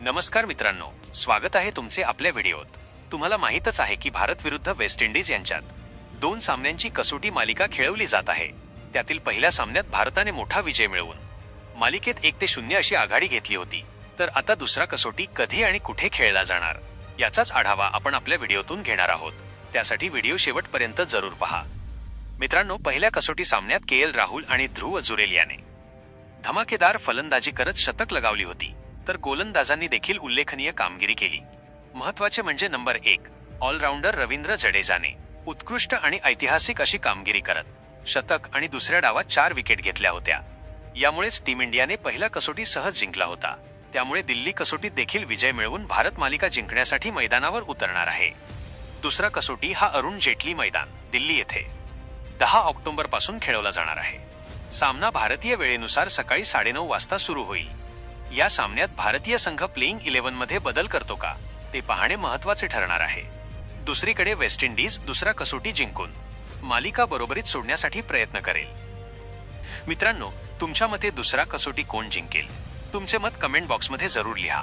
नमस्कार मित्रांनो स्वागत आहे तुमचे आपल्या व्हिडिओत. तुम्हाला माहीतच आहे की भारत विरुद्ध वेस्ट इंडिज यांच्यात दोन सामन्यांची कसोटी मालिका खेळवली जात आहे. त्यातील पहिल्या सामन्यात भारताने मोठा विजय मिळवून मालिकेत एक ते शून्य अशी आघाडी घेतली होती. तर आता दुसरा कसोटी कधी आणि कुठे खेळला जाणार? याचाच आढावा आपण आपल्या व्हिडिओतून घेणार आहोत. त्यासाठी व्हिडिओ शेवटपर्यंत जरूर पहा. मित्रांनो पहिल्या कसोटी सामन्यात के एल राहुल आणि ध्रुव जुरेल याने धमाकेदार फलंदाजी करत शतक लगावली होती. तर गोलंदाजांनी देखील उल्लेखनीय कामगिरी केली. महत्त्वाचे म्हणजे नंबर एक ऑलराऊंडर रवींद्र जडेजाने उत्कृष्ट आणि ऐतिहासिक अशी कामगिरी करत शतक आणि दुसऱ्या डावात चार विकेट घेतल्या होत्या. यामुळेच टीम इंडियाने पहिला कसोटी सहज जिंकला होता. त्यामुळे दिल्ली कसोटीत देखील विजय मिळवून भारत मालिका जिंकण्यासाठी मैदानावर उतरणार आहे. दुसरा कसोटी हा अरुण जेटली मैदान दिल्ली येथे. दहा ऑक्टोबरपासून खेळवला जाणार आहे. सामना भारतीय वेळेनुसार सकाळी साडेनऊ वाजता सुरू होईल. या सामन्यात भारतीय संघ प्लेइंग इलेव्हनमध्ये बदल करतो का? ते पाहणे महत्त्वाचे ठरणार आहे. दुसरीकडे वेस्ट इंडिज दुसरा कसोटी जिंकून मालिका बरोबरीत सोडण्यासाठी प्रयत्न करेल. मित्रांनो तुमच्या मते दुसरा कसोटी कोण जिंकेल? तुमचे मत कमेंट बॉक्समध्ये जरूर लिहा.